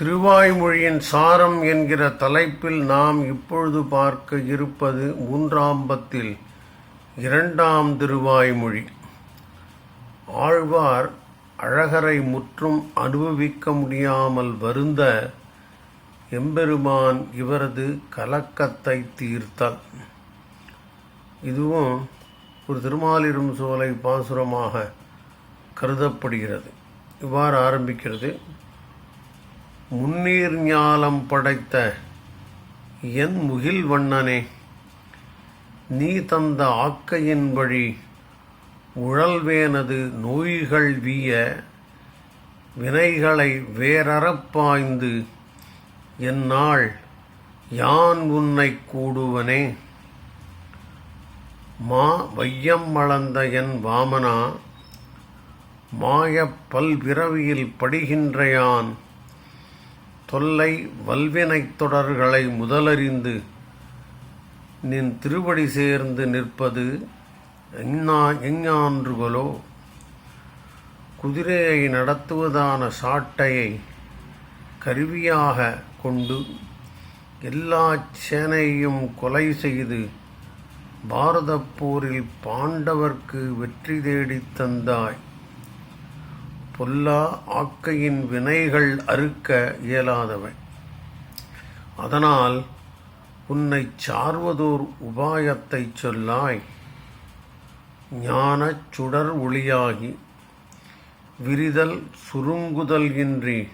திருவாய்மொழியின் சாரம் என்கிற தலைப்பில் நாம் இப்பொழுது பார்க்க இருப்பது மூன்றாம்பத்தில் இரண்டாம் திருவாய்மொழி. ஆழ்வார் அழகரை முற்றும் அனுபவிக்க முடியாமல் வருந்த எம்பெருமான் இவரது கலக்கத்தை தீர்த்தல் இதுவும் ஒரு திருமாலிரும் சோலை பாசுரமாக கருதப்படுகிறது. இவ்வாறு ஆரம்பிக்கிறது. முன்னீர் ஞாலம் படைத்த என் முகில் வண்ணனே நீ தந்த ஆக்கையின் வழி உழல்வேனது நோய்கள் வீய வினைகளை வேறறப்பாய்ந்து என்னால் யான் உன்னை கூடுவனே. மா வையம் வளர்ந்த என் வாமனா மாயப் பல்விரவியில் படுகின்றயான் தொல்லை வல்வினைத் தொடர்களை முதலறிந்து நின் திருவடி சேர்ந்து நிற்பது எஞ்ஞா எஞ்ஞான்றுகளோ குதிரையை நடத்துவதான சாட்டையை கருவியாக கொண்டு எல்லா சேனையும் கொலை செய்து பாரதப் போரில் பாண்டவர்க்கு வெற்றி தேடித் தந்தாய். பொல்லா ஆக்கையின் வினைகள் அறுக்க இயலாதவை. அதனால் உன்னை சார்வதோர் உபாயத்தைச் சொல்லாய். ஞானச் சுடர் ஒளியாகி விரிதல் சுருங்குதல் இன்றி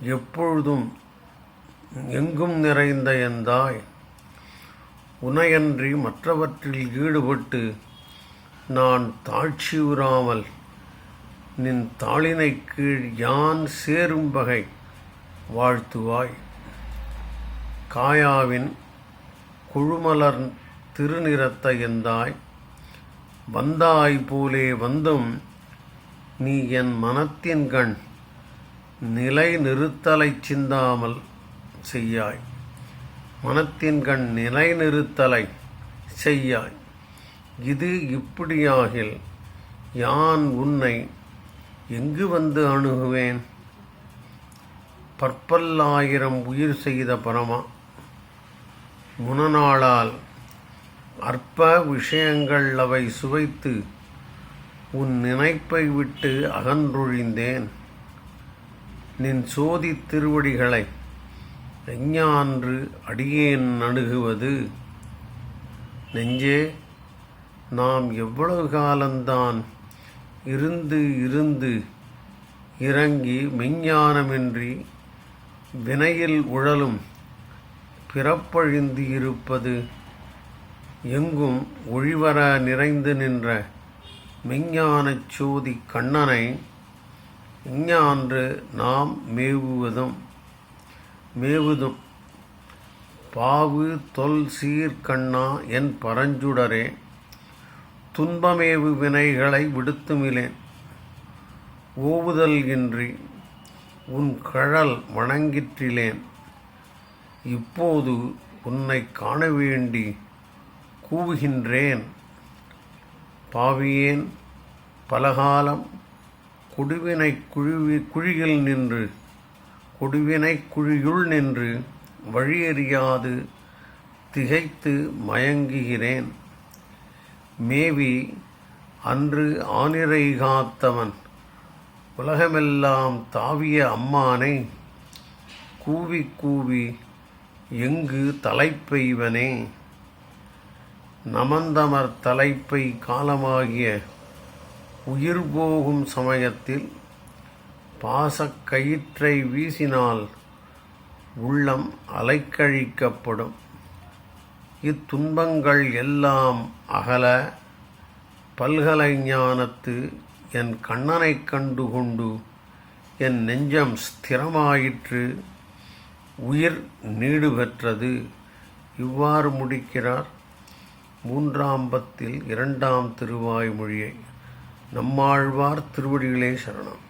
எப்பொழுதும் எங்கும் நிறைந்த எந்தாய் உனையன்றி மற்றவற்றில் ஈடுபட்டு நான் தாழ்ச்சியுறாமல் நின் தாளினை கீழ் யான் சேரும் வகை வாழ்த்துவாய். காயாவின் குழுமலர் திருநிறத்த எந்தாய்? வந்தாய் போலே வந்தும் நீ என் மனத்தின் கண் நிலை நிறுத்தலைச் சிந்தாமல் செய்யாய். மனத்தின் கண் நிலை நிறுத்தலை செய்யாய். இது இப்படியாகில் யான் உன்னை எங்கு வந்து அணுகுவேன்? பற்பல்லாயிரம் உயிர் செய்த பரமா. முனநாளால் அற்ப விஷயங்கள் அவை சுவைத்து உன் நினைப்பை விட்டு அகன்றொழிந்தேன். நின் சோதி திருவடிகளை எஞ்ஞான்று அடியேன் அணுகுவது நெஞ்சே நாம் எவ்வளவு காலந்தான் இருந்து இருந்து இறங்கி மெஞ்ஞானமின்றி வினையில் உழலும் பிறப்பழிந்து இருப்பது எங்கும் ஒழிவர நிறைந்து நின்ற மெஞ்ஞானச் சோதி கண்ணனை இஞ்ஞான்று நாம் மேவுவதும் மேவுதும். பாவு தொல் சீர்கண்ணா என் பரஞ்சுடரே துன்பமேவு வினைகளை விடுத்துமிலேன். ஓவுதல் இன்றி உன் கழல் வணங்கிற்றிலேன். இப்போது உன்னை காண வேண்டி கூவுகின்றேன். பாவியேன் பலகாலம் குடிவினை குழுவி குழியில் நின்று குடிவினை குழியுள் நின்று வழியறியாது திகைத்து மயங்குகிறேன். மேவி அன்று ஆனிரை காத்தவன். உலகமெல்லாம் தாவிய அம்மானை கூவி கூவி எங்கு தலைப்பெய்வனே. நமந்தமர் தலைப்பை காலமாகிய உயிர் போகும் சமயத்தில் பாசக்கயிற்றை வீசினால் உள்ளம் அலைக்கழிக்கப்படும். இத்துன்பங்கள் எல்லாம் அகல பல்கலை ஞானத்து என் கண்ணனைக் கண்டுகொண்டு என் நெஞ்சம் ஸ்திரமாயிற்று உயிர் நீடு பெற்றது இவ்வாறு முடிக்கிறார் மூன்றாம் பத்தில் இரண்டாம் திருவாய்மொழியை. நம்மாழ்வார் திருவடிகளே சரணம்.